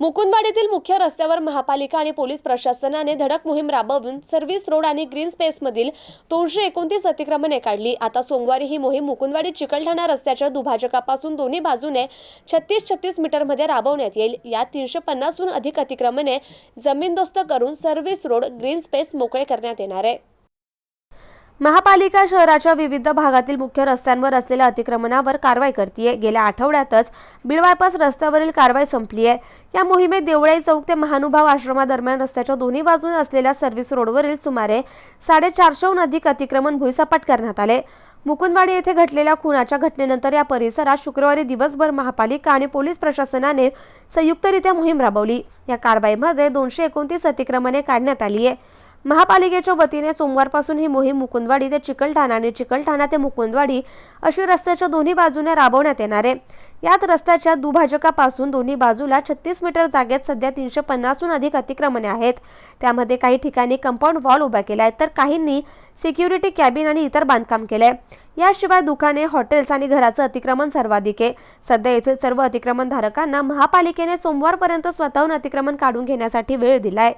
मुकुंदवाडीतील मुख्य रस्त्यावर महापालिका आणि पोलीस प्रशासनाने धडक मोहीम राबवून सर्व्हिस रोड आणि ग्रीन स्पेसमधील दोनशे एकोणतीस अतिक्रमणे काढली. आता सोमवारी ही मोहीम मुकुंदवाडी चिकलठाणा रस्त्याच्या दुभाजकापासून दोन्ही बाजूने छत्तीस छत्तीस मीटरमध्ये राबवण्यात येईल. यात तीनशे पन्नासहून अधिक अतिक्रमणे जमीनदोस्त करून सर्व्हिस रोड ग्रीन स्पेस मोकळे करण्यात येणार आहे. महापालिका शहराच्या विविध भागातील मुख्य रस्त्यांवर असलेल्या अतिक्रमणावर कारवाई करते गेल्या आठवड्यातच बिळवायपास रस्त्यावरील कारवाई संपली आहे या मोहिमेत देवळाई चौक ते महानुभाव आश्रमादरम्यान रस्त्याच्या दोन्ही बाजून असलेल्या सर्व्हिस रोडवरील सुमारे साडेचारशेहून अधिक अतिक्रमण भुईसपाट करण्यात आले. मुकुंदवाडी येथे घडलेल्या खुनाच्या घटनेनंतर या परिसरात शुक्रवारी दिवसभर महापालिका आणि पोलीस प्रशासनाने संयुक्तरित्या मोहीम राबवली. या कारवाईमध्ये दोनशे एकोणतीस अतिक्रमणे काढण्यात आली आहे महापालिकेच्या वतीने सोमवारपासून ही मोहीम मुकुंदवाडी ते चिकलठाणा आणि चिकलठाणा ते मुकुंदवाडी अशी रस्त्याच्या दोन्ही बाजूने राबवण्यात येणार आहे. यात रस्त्याच्या दुभाजकापासून दोन्ही बाजूला छत्तीस मीटर जागेत सध्या तीनशे पन्नासहून अधिक अतिक्रमणे आहेत. त्यामध्ये काही ठिकाणी कंपाऊंड वॉल उभा केला आहे तर काहींनी सिक्युरिटी कॅबिन आणि इतर बांधकाम केलंय. याशिवाय दुकाने हॉटेल्स आणि घराचं अतिक्रमण सर्वाधिक आहे. सध्या येथील सर्व अतिक्रमणधारकांना महापालिकेने सोमवारपर्यंत स्वतःहून अतिक्रमण काढून घेण्यासाठी वेळ दिलाय.